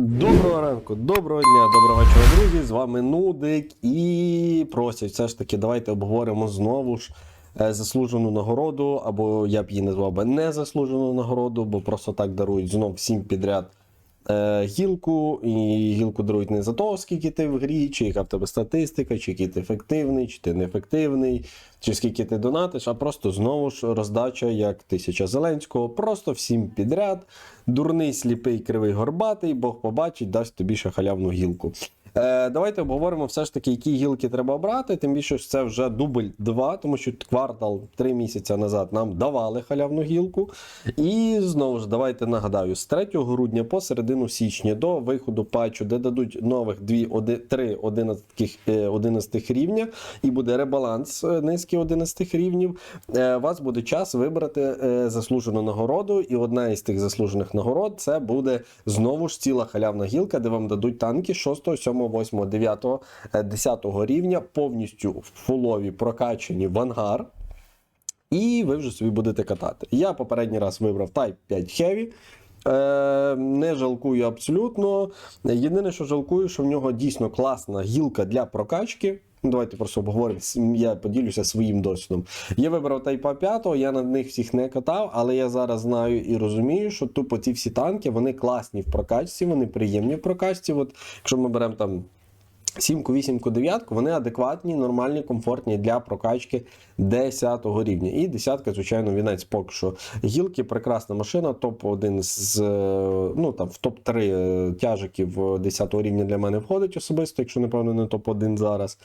Доброго ранку, доброго дня, доброго вечора, друзі. З вами Нудик і просять все ж таки, давайте обговоримо знову ж е, заслужену нагороду, або я б її назвав би незаслужену нагороду, бо просто так дарують знов всім підряд е, гілку, і гілку дарують не за того, скільки ти в грі, чи яка в тебе статистика, чи який ти ефективний, чи ти неефективний, чи скільки ти донатиш, а просто знову ж роздача, як тисяча Зеленського, просто всім підряд. Дурний, сліпий, кривий, горбатий, Бог побачить, дасть тобі ще халявну гілку. Е, давайте обговоримо все ж таки, які гілки треба обрати. Тим більше що це вже дубль 2, тому що квартал 3 місяці назад нам давали халявну гілку. І знову ж давайте нагадаю: з 3 грудня по середину січня до виходу патчу, де дадуть нових 2, 3 11, 11 рівня, і буде ребаланс е, низки 11 рівнів. Е, у вас буде час вибрати е, заслужену нагороду, і одна із тих заслужених нагород це буде знову ж ціла халявна гілка, де вам дадуть танки 6, 7, 8, 9, 10 рівня, повністю в фулові прокачані в ангар. І ви вже собі будете катати. Я попередній раз вибрав Type 5 Heavy. Е, не жалкую абсолютно. Єдине, що жалкую, що в нього дійсно класна гілка для прокачки. Ну, Давайте просто обговоримо. Я поділюся своїм досвідом. Я вибрав тайпа 5, я на них всіх не катав, але я зараз знаю і розумію, що тупо ці всі танки вони класні в прокачці, вони приємні в прокачці. От, якщо ми беремо там. Сімку, вісімку, дев'ятку, вони адекватні, нормальні, комфортні для прокачки 10 рівня. І десятка, звичайно, вінець поки що. Гілки прекрасна машина, топ-1 з е, ну там в топ-3 тяжиків 10 рівня для мене входить особисто, якщо напевно не топ-1 зараз.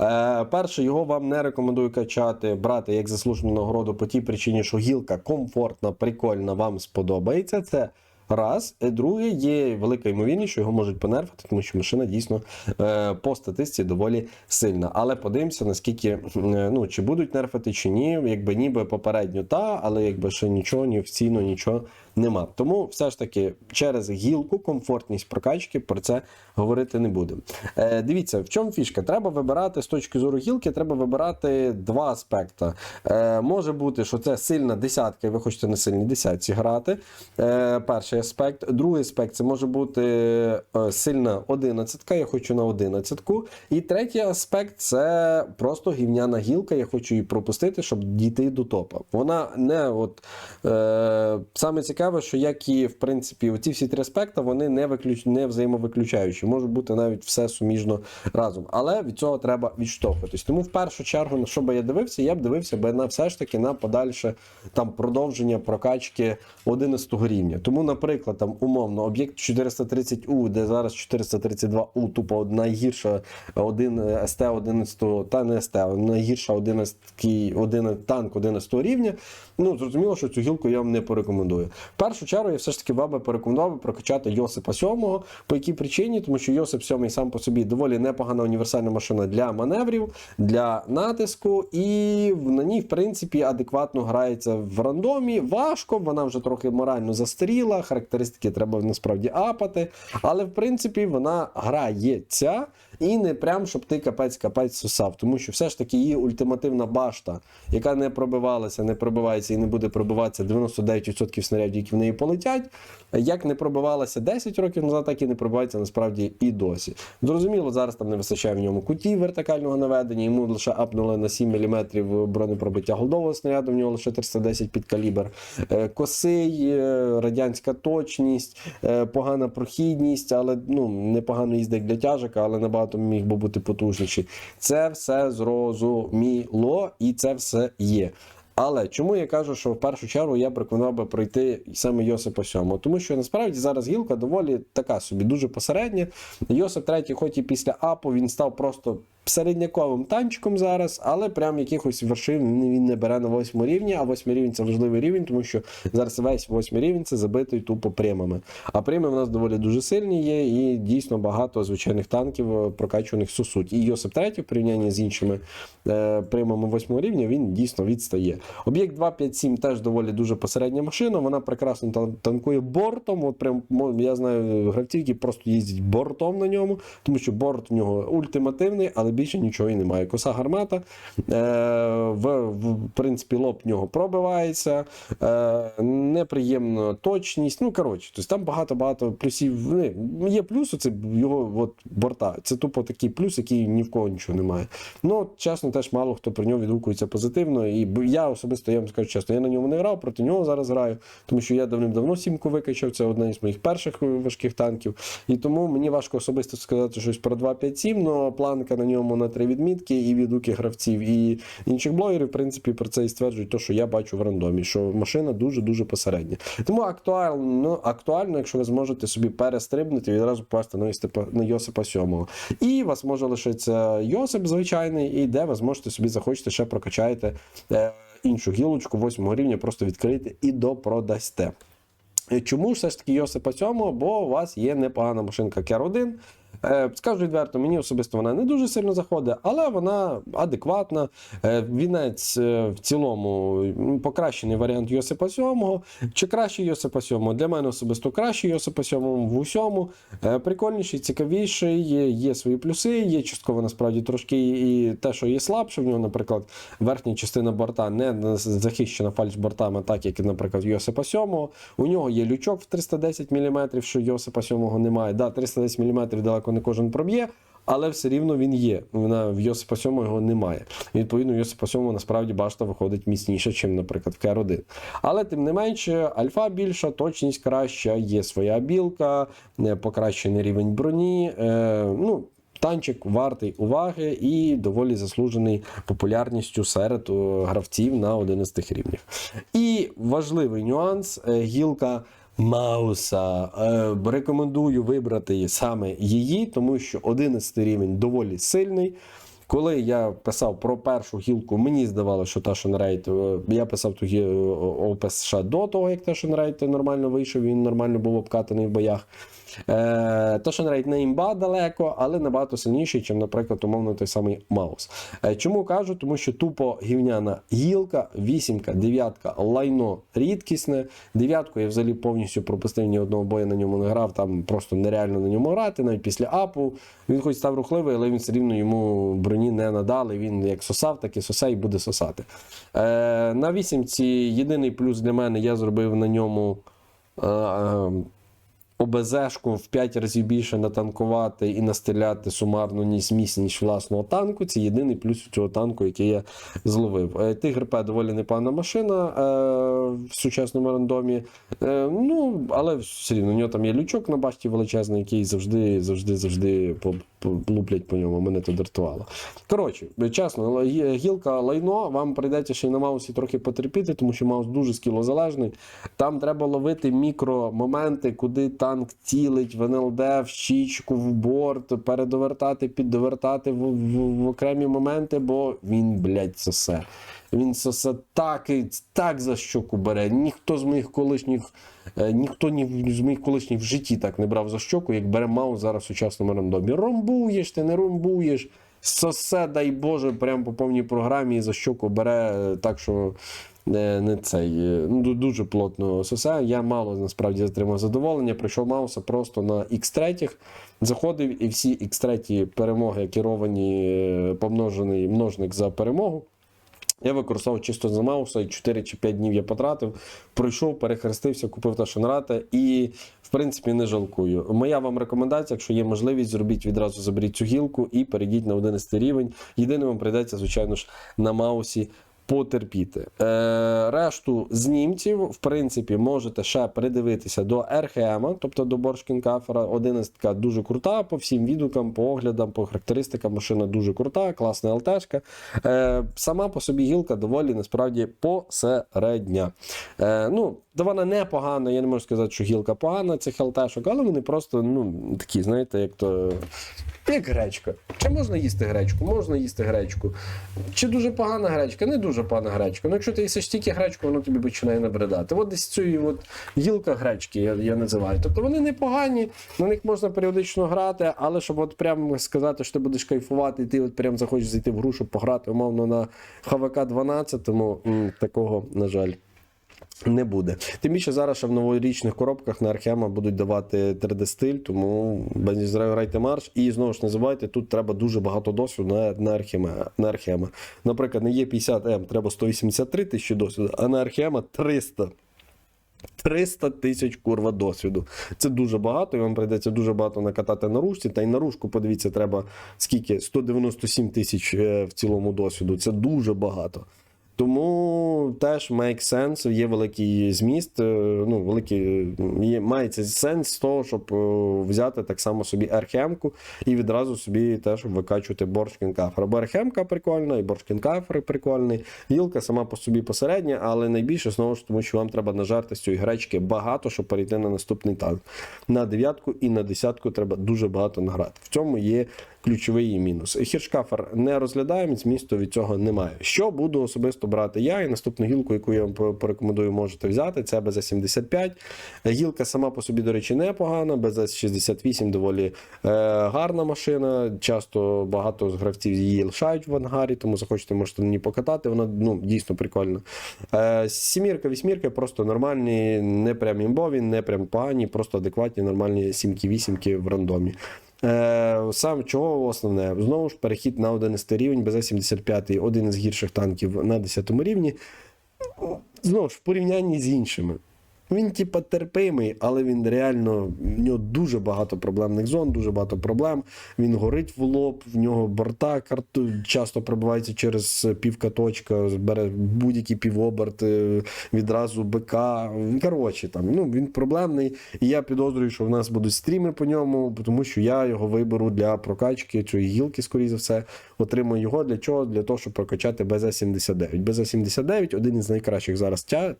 Е, перше, його вам не рекомендую качати, брати як заслужену нагороду по тій причині, що гілка комфортна, прикольна, вам сподобається. Це Раз, Е, друге, є велика ймовірність, що його можуть понерфити, тому що машина дійсно е, по статистиці доволі сильна. Але подивимося, наскільки е, ну чи будуть нерфити, чи ні. Якби ніби попередньо та, але якби ще нічого, ні офіційно нічого нема. Тому все ж таки через гілку, комфортність прокачки про це говорити не будемо. Е, дивіться, в чому фішка? Треба вибирати з точки зору гілки, треба вибирати два аспекти. Е, може бути, що це сильна десятка, і ви хочете на сильній десятці грати. Е, перший аспект. Другий аспект це може бути е, сильна одинадцятка, я хочу на одинадцятку. І третій аспект це просто гівняна гілка. Я хочу її пропустити, щоб дійти до топа. Вона не от е, саме цікаве, що як і в принципі оці всі три аспекти вони не виключ, не взаємовиключаючі, можуть бути навіть все суміжно разом. Але від цього треба відштовхуватись. Тому в першу чергу, на що би я дивився, я б дивився би на все ж таки на подальше там продовження прокачки 11 рівня. Тому, наприклад, там умовно об'єкт 430У, де зараз 432У, тупо найгірша один СТ 11, та не СТ, найгірша 11, один танк 11 рівня. Ну, зрозуміло, що цю гілку я вам не порекомендую. Першу чергу я все ж таки вам би порекомендував прокачати Йосипа 7. По якій причині? Тому що Йосип 7 сам по собі доволі непогана універсальна машина для маневрів, для натиску, і на ній, в принципі, адекватно грається в рандомі. Важко, вона вже трохи морально застаріла, характеристики треба насправді апати. Але в принципі вона грається. І не прям, щоб ти капець-капець сусав, тому що все ж таки її ультимативна башта, яка не пробивалася, не пробивається і не буде пробиватися 99% снарядів, в неї полетять. Як не пробивалася 10 років назад, так і не пробивається насправді і досі. Зрозуміло, зараз там не вистачає в ньому кутів вертикального наведення, йому лише апнули на 7 мм бронепробиття голдового снаряду, в нього лише 310 під калібр. Е, Косий, е, радянська точність, е, погана прохідність, але ну, непогано їздить для тяжика, але набагато міг би бути потужніший. Це все зрозуміло і це все є. Але чому я кажу, що в першу чергу я рекомендував би пройти саме Йосипа 7? Тому що насправді зараз гілка доволі така собі, дуже посередня. Йосип третій хоч і після апу, він став просто середняковим танчиком зараз, але прям якихось вершин він не бере на 8 рівні, а 8 рівень це важливий рівень, тому що зараз весь 8 рівень це забитий тупо премами. А преми в нас доволі дуже сильні є, і дійсно багато звичайних танків е, прокачуваних сусуть. І Йосип 3 в порівнянні з іншими е, примами 8 рівня він дійсно відстає. Об'єкт 257 теж доволі дуже посередня машина, вона прекрасно тан- танкує бортом. От прям я знаю гравців, які просто їздять бортом на ньому, тому що борт у нього ультимативний, але більше нічого і немає. Коса гармата, е, в, в принципі, лоб в нього пробивається, е, неприємна точність. Ну, коротше, тобто там багато-багато плюсів. Ну, є плюс, це його от, борта. Це тупо такий плюс, який ні в кого нічого немає. Ну, чесно, теж мало хто про нього відгукується позитивно. І я особисто, я вам скажу чесно, я на ньому не грав, проти нього зараз граю, тому що я давним-давно сімку викачав, це одна із моїх перших важких танків. І тому мені важко особисто сказати щось про 257, але планка на ньому на три відмітки, і відгуки гравців, і інших блогерів, в принципі, про це і стверджують, то, що я бачу в рандомі, що машина дуже-дуже посередня. Тому актуально, актуально, якщо ви зможете собі перестрибнути і відразу попасти на Йосипа, на Йосипа 7. І вас може лишитися Йосип звичайний, і де ви зможете собі захочете ще прокачаєте е, іншу гілочку 8 рівня, просто відкрити і допродасте. Е, Чому все ж таки Йосипа 7? Бо у вас є непогана машинка Кер 1. Е, Скажу відверто, мені особисто вона не дуже сильно заходить, але вона адекватна. Е, Вінець е, в цілому покращений варіант Йосипа 7. Чи краще Йосипа 7? Для мене особисто краще Йосипа 7 в усьому. Прикольніший, цікавіший, є, є свої плюси, є частково насправді трошки і те, що є слабше. В нього, наприклад, верхня частина борта не захищена фальшбортами, так як, наприклад, Йосипа 7. У нього є лючок в 310 мм, що Йосипа 7 немає. Да, 310 мм далеко не кожен проб'є. Але все рівно він є. В Йосипа 7 його немає. І, відповідно, в Йосипа 7 насправді башта виходить міцніше, ніж, наприклад, в Кер 1. Але тим не менше, альфа більша, точність краща, є своя білка, е, покращений рівень броні. Е, ну, Танчик вартий уваги і доволі заслужений популярністю серед гравців на 11 рівнях. І важливий нюанс: е, гілка Мауса. Е, Рекомендую вибрати саме її, тому що 11 рівень доволі сильний. Коли я писав про першу гілку, мені здавалося, що Ташен Рейд, е, я писав ту гі- опис ще до того, як Ташен Рейд нормально вийшов, він нормально був обкатаний в боях. Е, Ташен Рейд не імба далеко, але набагато сильніший, ніж, наприклад, умовно той самий Маус. Е, чому кажу? Тому що тупо гівняна гілка, вісімка, дев'ятка, лайно рідкісне. Дев'ятку я взагалі повністю пропустив ні одного бою на ньому не грав, там просто нереально на ньому грати, навіть після апу. Він хоч став рухливий, але він все рівно йому броні не надали. Він як сосав, так і сосе і буде сосати. Е, на вісімці єдиний плюс для мене я зробив на ньому. Е, е, ОБЗшку в 5 разів більше натанкувати і настріляти сумарно ніж міцність власного танку. Це єдиний плюс цього танку, який я зловив. Е, Тигр П доволі непогана машина е, в сучасному рандомі. Е, ну, але все рівно у нього там є лючок на башті величезний, який завжди, завжди, завжди луплять по ньому. Мене то дратувало. Коротше, чесно, гілка лайно, вам прийдеться ще й на маусі трохи потерпіти, тому що маус дуже скілозалежний. Там треба ловити мікромоменти, куди танк цілить в НЛД, в щічку, в борт, передовертати, піддовертати в, в, в окремі моменти, бо він, блядь, сосе. Він сосе так, і так за щоку бере. Ніхто з моїх колишніх, ніхто ні з моїх колишніх в житті так не брав за щоку, як бере маус зараз в сучасному рандомі. Ромбуєш, ти не ромбуєш. Сосе, дай Боже, прямо по повній програмі за щоку бере е, так, що не, не цей. е, Ну, дуже плотно сосе. Я мало насправді отримав задоволення. Прийшов Мауса просто на X3, заходив і всі X3 перемоги керовані, е, помножений множник за перемогу. Я використовував чисто за Мауса, і 4 чи 5 днів я потратив, пройшов, перехрестився, купив Ташенрата і, в принципі, не жалкую. Моя вам рекомендація, якщо є можливість, зробіть відразу заберіть цю гілку і перейдіть на 11 рівень. Єдине вам прийдеться, звичайно ж, на Маусі потерпіти. Е, решту з німців, в принципі, можете ще придивитися до РХМ, тобто до Боршкінкафера. 11 дуже крута по всім відгукам, по оглядам, по характеристикам. Машина дуже крута, класна ЛТшка. Е, сама по собі гілка доволі насправді посередня. Е, ну, вона непогана, я не можу сказати, що гілка погана цих ЛТшок, але вони просто ну, такі, знаєте, як то. Як гречка. Чи можна їсти гречку? Можна їсти гречку. Чи дуже погана гречка? Не дуже погана гречка. Ну, якщо ти їсиш тільки гречку, воно тобі починає набридати. От десь цю от гілка гречки, я, я називаю. Тобто вони непогані, на них можна періодично грати, але щоб от прямо сказати, що ти будеш кайфувати, і ти от прям захочеш зайти в гру, щоб пограти, умовно, на ХВК 12, тому м, такого, на жаль. Не буде. Тим більше зараз ще в новорічних коробках на Архема будуть давати 3D-стиль, тому грайте марш. І знову ж не забувайте, тут треба дуже багато досвіду на, на, Архема, на Архема. Наприклад, на Є50М треба 183 тисячі досвіду, а на Архема 300. 300 тисяч курва досвіду. Це дуже багато, і вам прийдеться дуже багато накатати на рушці. Та й на рушку, подивіться, треба скільки? 197 тисяч е, в цілому досвіду. Це дуже багато. Тому теж make sense, є великий зміст, е, ну, великий, є, мається сенс з того, щоб е, взяти так само собі архемку і відразу собі теж викачувати боршкінкафер. Бо архемка прикольна, і боршкінкафер прикольний. Гілка сама по собі посередня, але найбільше знову ж тому, що вам треба нажарти з цієї гречки багато, щоб перейти на наступний танк. На дев'ятку і на десятку треба дуже багато награти. В цьому є ключовий її мінус. Хіршкафер не розглядаємо, змісту від цього немає. Що буду особисто брати я, і наступну гілку, яку я вам порекомендую, можете взяти, це BZ75. Гілка сама по собі, до речі, непогана. BZ68 доволі е, гарна машина. Часто багато з гравців її лишають в ангарі, тому захочете, можете на ній покатати. Вона ну, дійсно прикольна. Е, сімірка, вісьмірка просто нормальні, не прям імбові, не прям погані, просто адекватні, нормальні сімки, вісімки в рандомі. Е, сам чого основне? Знову ж перехід на 11 рівень, БЗ-75, один із гірших танків на 10 рівні. Знову ж в порівнянні з іншими. Він, типа, терпимий, але він реально в нього дуже багато проблемних зон, дуже багато проблем. Він горить в лоб, в нього борта карту часто пробивається через півкаточка, бере будь-який півоберт, е, відразу БК. Коротше, там, ну, він проблемний. І я підозрюю, що в нас будуть стріми по ньому, тому що я його виберу для прокачки цієї гілки, скоріше за все. Отримую його для чого? Для того, щоб прокачати БЗ-79. БЗ-79 один із найкращих зараз тя-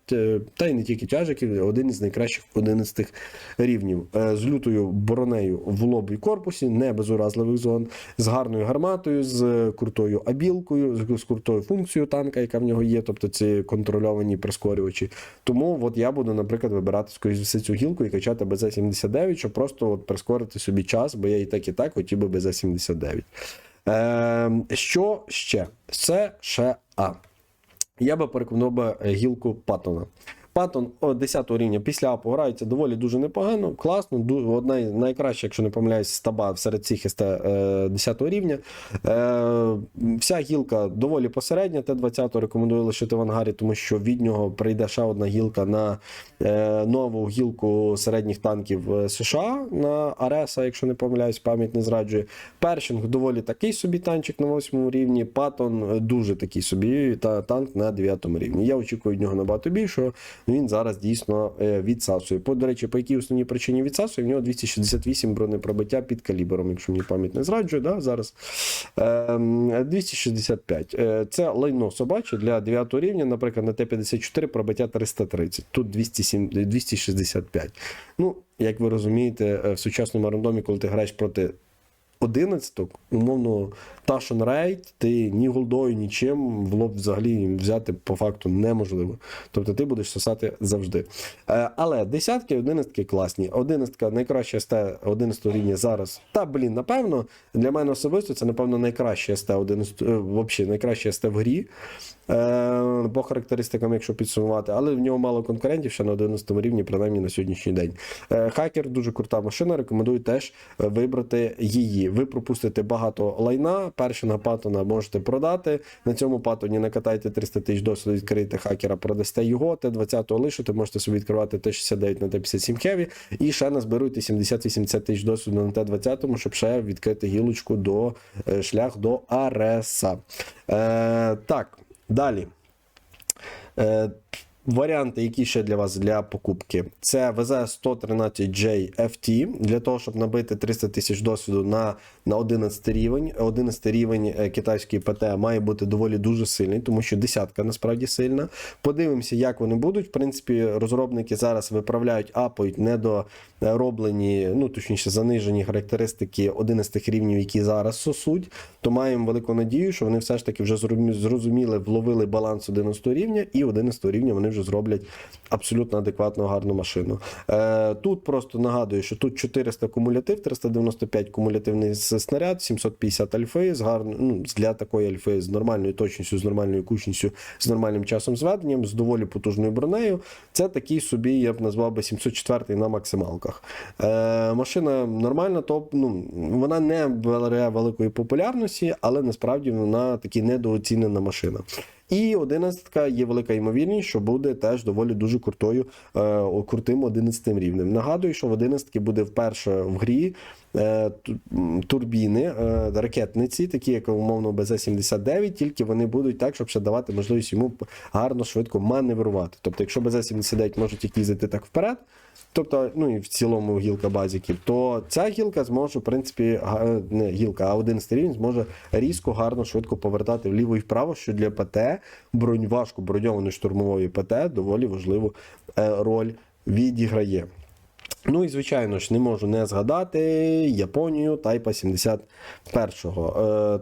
та й не тільки тяжиків, один із найкращих 11 рівнів. Е, З лютою боронею в лобі і корпусі, не без уразливих зон, з гарною гарматою, з крутою абілкою, з- крутою функцією танка, яка в нього є, тобто ці контрольовані прискорювачі. Тому от я буду, наприклад, вибирати скоріш все цю гілку і качати БЗ-79, щоб просто от прискорити собі час, бо я і так і так хотів би БЗ-79. Е, що ще? Це ще А. Я би порекомендував гілку Паттона. Паттон 10 рівня після апу грається доволі дуже непогано, класно. Одна із найкраща, якщо не помиляюсь, стаба серед цих СТ е, 10 рівня. Е, вся гілка доволі посередня. Т-20 рекомендую лишити в ангарі, тому що від нього прийде ще одна гілка на е, нову гілку середніх танків е, США на Ареса, якщо не помиляюсь, пам'ять не зраджує. Першинг доволі такий собі танчик на 8 рівні. Паттон дуже такий собі та танк на 9 рівні. Я очікую від нього набагато більшого. Він зараз дійсно е, відсасує. По, до речі, по якій основній причині відсасує? В нього 268 бронепробиття під калібром, якщо мені пам'ять не зраджує, да, зараз. Ем, 265. Е, Це лайно собаче для 9 рівня, наприклад, на Т-54 пробиття 330. Тут 207, 265. Ну, як ви розумієте, е, в сучасному рандомі, коли ти граєш проти 11, умовно, Ташон Рейд, ти ні голдою, нічим в лоб взагалі взяти по факту неможливо. Тобто ти будеш сосати завжди. Е, але десятки, одинадцятки класні. Одинадцятка найкраща СТ 11 рівня зараз. Та блін, напевно, для мене особисто це, напевно, найкраще СТ 11, е, взагалі найкраще СТ в грі. Е, по характеристикам, якщо підсумувати, але в нього мало конкурентів ще на 11 рівні, принаймні на сьогоднішній день. Хакер дуже крута машина. Рекомендую теж вибрати її. Ви пропустите багато лайна. Першого патона можете продати. На цьому патоні накатайте 300 тисяч досвіду, відкриєте хакера, продасте його. Т-20 лишите, можете собі відкривати Т-69 на Т-57 Хеві і ще назбируйте 70-80 тисяч досвіду на Т-20, щоб ще відкрити гілочку до е, шлях до Ареса. Е, так, далі. Е, Варіанти, які ще для вас для покупки, це VZ113J FT для того, щоб набити 300 тисяч досвіду на, на 11 рівень. 11 рівень е, китайської ПТ має бути доволі дуже сильний, тому що десятка насправді сильна. Подивимося, як вони будуть. В принципі, розробники зараз виправляють, апають недороблені, ну точніше, занижені характеристики 11 рівнів, які зараз сосуть. То маємо велику надію, що вони все ж таки вже зрозуміли, вловили баланс 11 рівня, і 11 рівня вони вже зроблять абсолютно адекватну гарну машину. Е, тут просто нагадую, що тут 400 кумулятив, 395 кумулятивний снаряд, 750 альфи з гарно, ну, для такої альфи з нормальною точністю, з нормальною кучністю, з нормальним часом зведенням, з доволі потужною бронею. Це такий собі, я б назвав би 704 на максималках. Е, машина нормальна, топ, ну, вона не бере великої популярності, але насправді вона таки недооцінена машина. І 11 є велика ймовірність, що буде теж доволі дуже крутою, е, крутим 11 рівнем. Нагадую, що в 11 буде вперше в грі турбіни, е, ракетниці, такі як умовно БЗ-79, тільки вони будуть так, щоб ще давати можливість йому гарно швидко маневрувати. Тобто, якщо БЗ-79 може тільки їздити так вперед, тобто, ну і в цілому гілка базіків, то ця гілка зможе, в принципі, га- не гілка, а 11 рівень зможе різко, гарно, швидко повертати вліво і вправо, що для ПТ, бронь, важко броньованої штурмової ПТ доволі важливу е, роль відіграє. Ну і звичайно ж, не можу не згадати Японію 71-го. Е,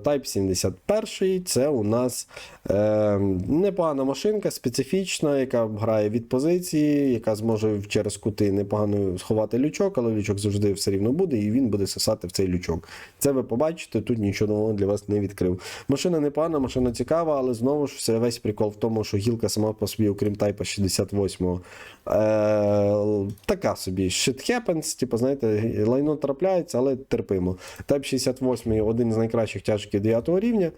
Type 71 це у нас е, непогана машинка, специфічна, яка грає від позиції, яка зможе через кути непогано сховати лючок, але лючок завжди все рівно буде, і він буде сосати в цей лючок. Це ви побачите, тут нічого нового для вас не відкрив. Машина непогана, машина цікава, але знову ж все весь прикол в тому, що гілка сама по собі, окрім Тайпа 68-го, е, така собі shit happens, типу, знаєте, лайно трапляється, але терпимо. Type 68 один з найкращих тяжків 9 рівня.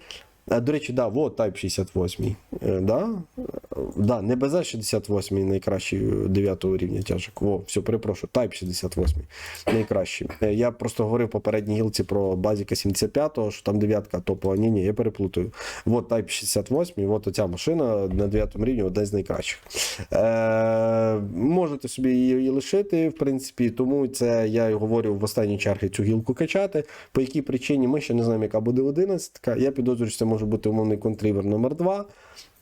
До речі, да, вот Type 68. Е, да? Е, Да, не БЗ 68 найкращий 9 рівня тяжок. Во, все, перепрошую, Type 68 найкращий. Е, Я просто говорив в попередній гілці про базіка 75, що там дев'ятка топова. Ні, ні, я переплутаю. Вот Type 68, от оця машина на 9 рівні одна з найкращих. Е, можете собі її лишити, в принципі, тому це я і говорю в останній черзі цю гілку качати. По якій причині ми ще не знаємо, яка буде 11. Я підозрюю, що це може бути умовний контрівер номер 2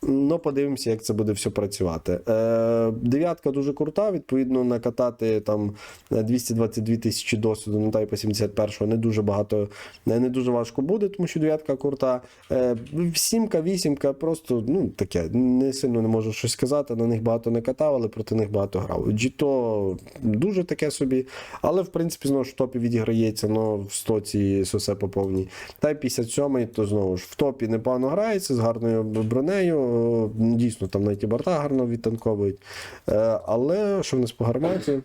Ну, подивимося, як це буде все працювати. Е, дев'ятка дуже крута, відповідно, накатати там 222 тисячі досвіду на тайпа 71 не дуже багато, не, дуже важко буде, тому що дев'ятка крута. Е, сімка, вісімка, просто ну, таке, не сильно не можу щось сказати. На них багато не катав, але проти них багато грав. Джіто дуже таке собі, але в принципі знову ж в топі відіграється, но в стоці сосе по повній. Тайп 57, то знову ж в топі непогано грається з гарною бронею. Е, Дійсно, там навіть і борта гарно відтанковують. Е, Але що в нас по гарматі?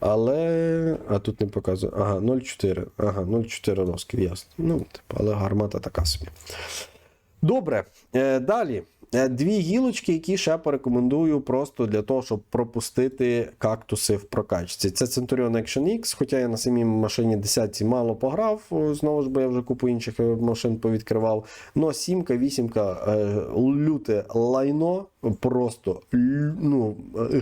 Але. А тут не показує. Ага, 0,4. Ага, 0,4 росків, ясно. Ну, типу, але гармата така собі. Добре. Е, далі. Е, Дві гілочки, які ще порекомендую просто для того, щоб пропустити кактуси в прокачці. Це Centurion Action X, хоча я на самій машині 10 мало пограв, знову ж бо я вже купу інших е, машин повідкривав. Но сімка, вісімка, е, люте лайно, просто ну,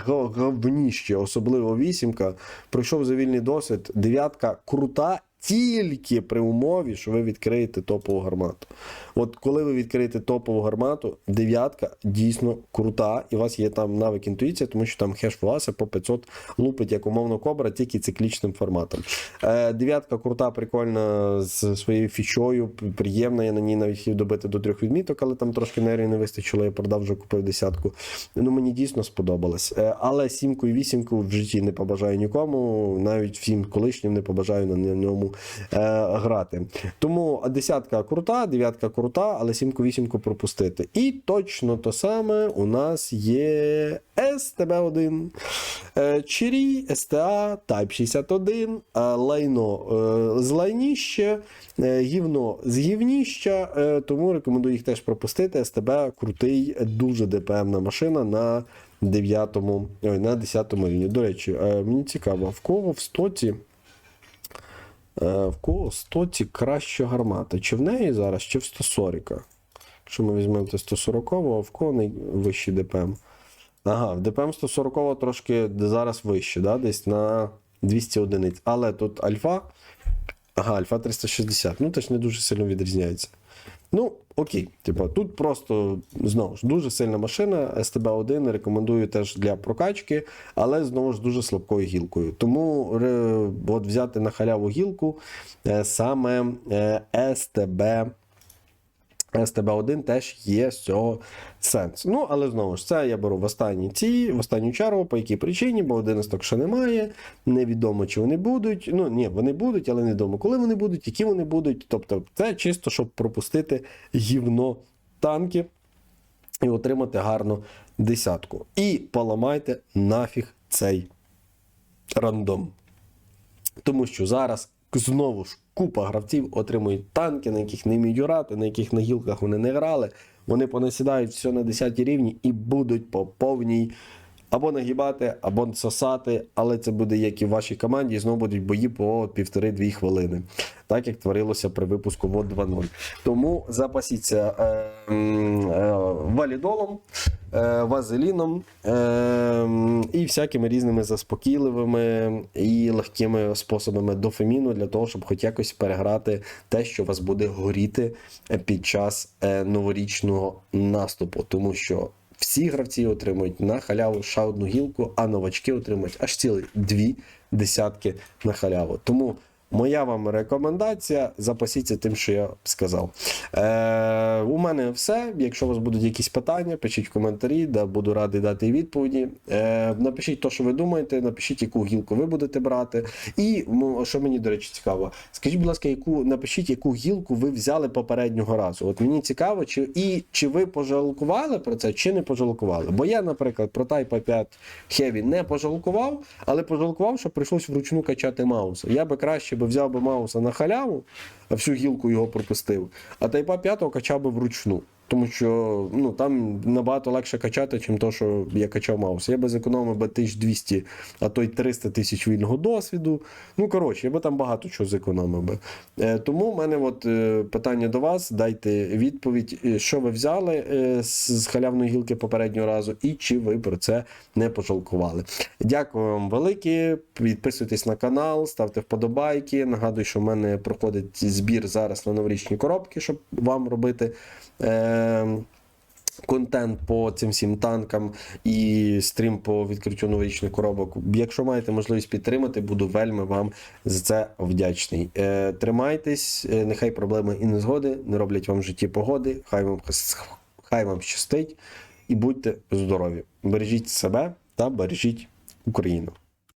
говніще, особливо вісімка. Пройшов за вільний досвід. Дев'ятка крута. Тільки при умові, що ви відкриєте топову гармату. От коли ви відкриєте топову гармату, дев'ятка дійсно крута, і у вас є там навик інтуїція, тому що там хеш власа по 500 лупить, як умовно кобра, тільки циклічним форматом. Е, дев'ятка крута, прикольна з своєю фічою, приємна. Я на ній навіть хотів добити до трьох відміток, але там трошки нервів не вистачило, я продав вже купив десятку. Ну мені дійсно сподобалось. Е, але сімку і вісімку в житті не побажаю нікому, навіть всім колишнім не побажаю на ньому е, грати. Тому десятка крута, дев'ятка крута, але сімку вісімку пропустити. І точно то саме у нас є СТБ-1. Е, Чирі, СТА, Type 61, е, лайно е, з лайніща, е, гівно з гівніща, е, тому рекомендую їх теж пропустити. СТБ крутий, дуже ДПМна машина на 9, ой, на 10 рівні. До речі, е, мені цікаво, в кого в стоці. Е, В кого в стоці краща гармата? Чи в неї зараз, чи в 140? Якщо ми візьмемо 140, а в кого найвищий ДПМ? Ага, в ДПМ 140 трошки зараз вище, да? десь на 200 одиниць. Але тут альфа. Ага, альфа 360. Ну, теж не дуже сильно відрізняється. Ну, окей, типу, тут просто знову ж дуже сильна машина. СТБ-1 рекомендую теж для прокачки, але знову ж дуже слабкою гілкою. Тому от взяти на халяву гілку е, саме е, СТБ СТБ-1 теж є з цього сенс. Ну, але знову ж це я беру в останні ці, в останню чергу, по якій причині, бо 11 ще немає. Невідомо, чи вони будуть. Ну, ні, вони будуть, але невідомо, коли вони будуть, які вони будуть. Тобто, це чисто, щоб пропустити гівно танки і отримати гарну десятку. І поламайте нафіг цей рандом. Тому що зараз знову ж купа гравців отримують танки, на яких не вміють грати, на яких на гілках вони не грали. Вони понасідають все на 10 рівні і будуть по повній або нагибати, або сосати, але це буде як і в вашій команді, і знову будуть бої по півтори-дві хвилини, так як творилося при випуску ВОД 2.0. Тому запасіться е, е, валідолом, е, вазеліном е, і всякими різними заспокійливими і легкими способами дофаміну для того, щоб хоч якось переграти те, що вас буде горіти під час е, новорічного наступу, тому що. Всі гравці отримують на халяву ще одну гілку, а новачки отримують аж цілі дві десятки на халяву. Тому моя вам рекомендація: запасіться тим, що я сказав. Е, у мене все. Якщо у вас будуть якісь питання, пишіть в коментарі, да, буду радий дати відповіді. Е, напишіть те, що ви думаєте, напишіть, яку гілку ви будете брати. І що мені, до речі, цікаво, скажіть, будь ласка, яку напишіть, яку гілку ви взяли попереднього разу. От мені цікаво, чи і чи ви пожалкували про це, чи не пожалкували. Бо я, наприклад, про Type 5 Heavy не пожалкував, але пожалкував, що прийшлось вручну качати мауса. Я би краще би взяв би мауса на халяву, а всю гілку його пропустив, а тайпа 5 качав би вручну. Тому що ну, там набагато легше качати, чим то, що я качав маус. Я би зекономив би 1200, а то й 300 тисяч вільного досвіду. Ну, коротше, я би там багато чого зекономив би. Е, тому в мене от, е, питання до вас: дайте відповідь, е, що ви взяли е, з, з халявної гілки попереднього разу, і чи ви про це не пожалкували. Дякую вам велике. Підписуйтесь на канал, ставте вподобайки. Нагадую, що в мене проходить збір зараз на новорічні коробки, щоб вам робити. Е, Контент по цим всім танкам і стрім по відкриттю новорічних коробок. Якщо маєте можливість підтримати, буду вельми вам за це вдячний. Е, тримайтесь, е, нехай проблеми і незгоди не роблять вам в житті погоди. Хай вам хай вам щастить і будьте здорові. Бережіть себе та бережіть Україну.